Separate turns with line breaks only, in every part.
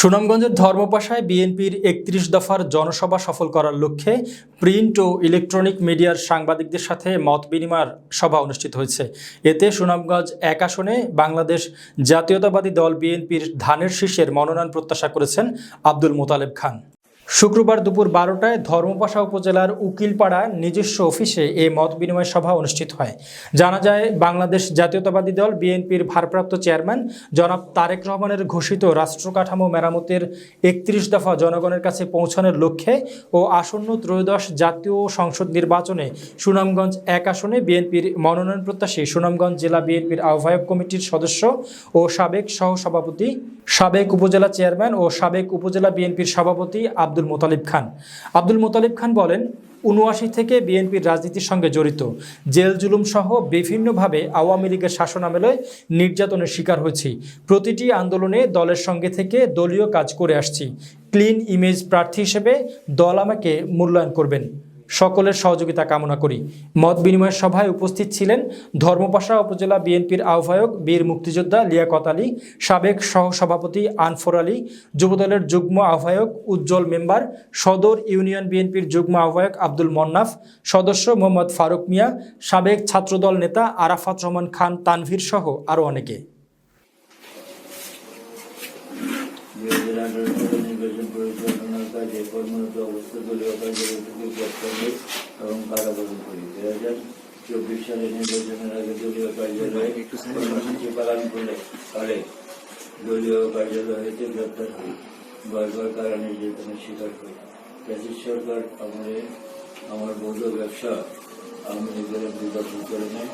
সুনামগঞ্জের ধর্মপাশায় বিএনপির একত্রিশ দফার জনসভা সফল করার লক্ষ্যে প্রিন্ট ও ইলেকট্রনিক মিডিয়ার সাংবাদিকদের সাথে মত বিনিময়ের সভা অনুষ্ঠিত হয়েছে। এতে সুনামগঞ্জ এক আসনে বাংলাদেশ জাতীয়তাবাদী দল বিএনপির ধানের শীর্ষের মনোনয়ন প্রত্যাশা করেছেন আব্দুল মোতালেব খান। শুক্রবার দুপুর বারোটায় ধর্মপাশা উপজেলার উকিলপাড়া নিজস্ব অফিসে এ মত বিনিময় সভা অনুষ্ঠিত হয়। জানা যায়, বাংলাদেশ জাতীয়তাবাদী দল বিএনপির ভারপ্রাপ্ত চেয়ারম্যান জনাব তারেক রহমানের ঘোষিত রাষ্ট্র কাঠামো মেরামতের একত্রিশ দফা জনগণের কাছে পৌঁছানোর লক্ষ্যে ও আসন্ন ত্রয়োদশ জাতীয় সংসদ নির্বাচনে সুনামগঞ্জ এক আসনে বিএনপির মনোনয়ন প্রত্যাশী সুনামগঞ্জ জেলা বিএনপির আহ্বায়ক কমিটির সদস্য ও সাবেক সহসভাপতি, সাবেক উপজেলা চেয়ারম্যান ও সাবেক উপজেলা বিএনপির সভাপতি আব্দুল মোতালিব খান। আব্দুল মোতালিব খান বলেন উনআশি থেকে বিএনপির রাজনীতির সঙ্গে জড়িত। জেল জুলুম সহ বিভিন্নভাবে আওয়ামী লীগের শাসনামলে নির্যাতনের শিকার হয়েছি। প্রতিটি আন্দোলনে দলের সঙ্গে থেকে দলীয় কাজ করে আসছি। ক্লিন ইমেজ প্রার্থী হিসেবে দল আমাকে মূল্যায়ন করবেন। সকলের সহযোগিতা কামনা করি। মত বিনিময় সভায় উপস্থিত ছিলেন ধর্মপাশা উপজেলা বিএনপির আহ্বায়ক বীর মুক্তিযোদ্ধা লিয়াকত আলী, সাবেক সহসভাপতি আনফর আলী, যুবদলের যুগ্ম আহ্বায়ক উজ্জ্বল মেম্বার, সদর ইউনিয়ন বিএনপির যুগ্ম আহ্বায়ক আব্দুল মন্নাফ, সদস্য মোহাম্মদ ফারুক মিয়া, সাবেক ছাত্রদল নেতা আরাফাত রহমান খান তানভীর সহ আরও অনেকে।
নির্বাচন পরিচালনার কাজে কর্মরত অবস্থা দলীয় কার্যকর্তাকে গ্রেপ্তার করি এবং কারাবরণ করি। দুই হাজার চব্বিশ সালে নির্বাচনের আগে দলীয় কার্যালয়ে কর্মসূচি পালন করে কালে দলীয় কার্যালয় হইতে গ্রেপ্তার হই। বারবার কারা নির্যাতনের শিকার হই। ব্রিটিশ সরকার আমলে আমার বৈধ ব্যবসা আওয়ামী লীগের বিদর্শন করে নেয়।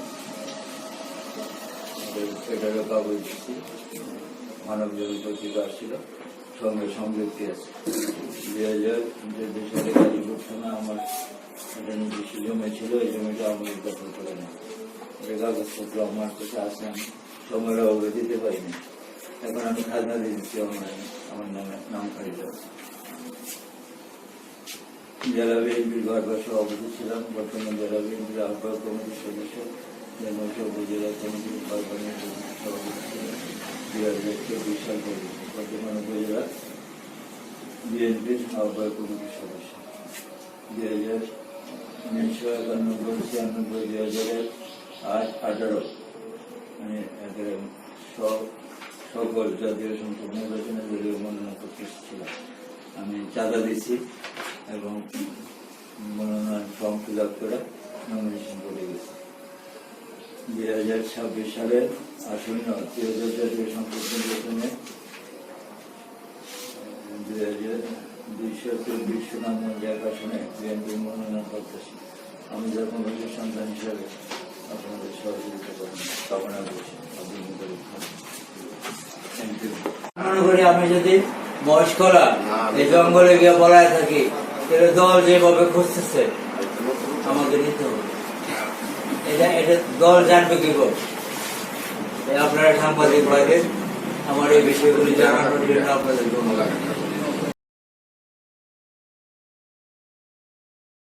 এটারও কাগজ মানব পত্রিকা আসছিল। সঙ্গে সংযুক্তি আছে দুই হাজার চোদ্দ সালে গাজীপুর থানা আমার একটা নিজস্ব জমি ছিল এই জমিটা আমি দখল করে নেই এই কাগজপত্র আমার কাছে আসে আমি সময়ের অবধি দিতে পারিনি এখন আমি খাজনা দিয়ে দিচ্ছি আমার আমার নামে নাম খারিজ আছে জেলা বিএনপির ভারপ্রাপ্ত সভাপতি ছিলাম বর্তমানে জেলা বিএনপির আহ্বায়ক কমিটির সদস্য জেলা উপজেলা কমিটির ভারপ্রাপ্ত সভাপতি চব্বিশ সাল পর্যন্ত বর্তমান উপজেলা বিএনপির আহ্বায়ক কমিটির সদস্য দুই হাজার উনিশশো একানব্বই ছিয়ানব্বই দুই হাজার আট আঠারো মানে সকল জাতীয় সংসদ নির্বাচনে দলীয় মনোনয়ন করতে ছিলাম আমি চাঁদা দিছি এবং মনোনয়ন ফর্ম ফিল আপ করে নমিনেশন করে গেছি। দুই হাজার ছাব্বিশ সালের আসন্ন ত্রিহাজার জাতীয় সংসদ নির্বাচনে দুই হাজার দুইশো চব্বিশ সুনামগঞ্জ এক আসনে বিএনপি মনোনয়ন করতেছি আমি যখন নিজের সন্তান হিসাবে আপনাদের সহযোগিতা করেন কামনা করছি। করি আমি যদি বয়স্করা এই জঙ্গলে গিয়ে বলায় থাকি তাহলে দল যেভাবে খুঁজতেছে আমাকে নিতে হবে। এটা এটা দল জানবে কি করে? আপনারা সাংবাদিক ভাইদের আমার এই বিষয়গুলি জানানোর জন্য আপনাদের ধন্যবাদ।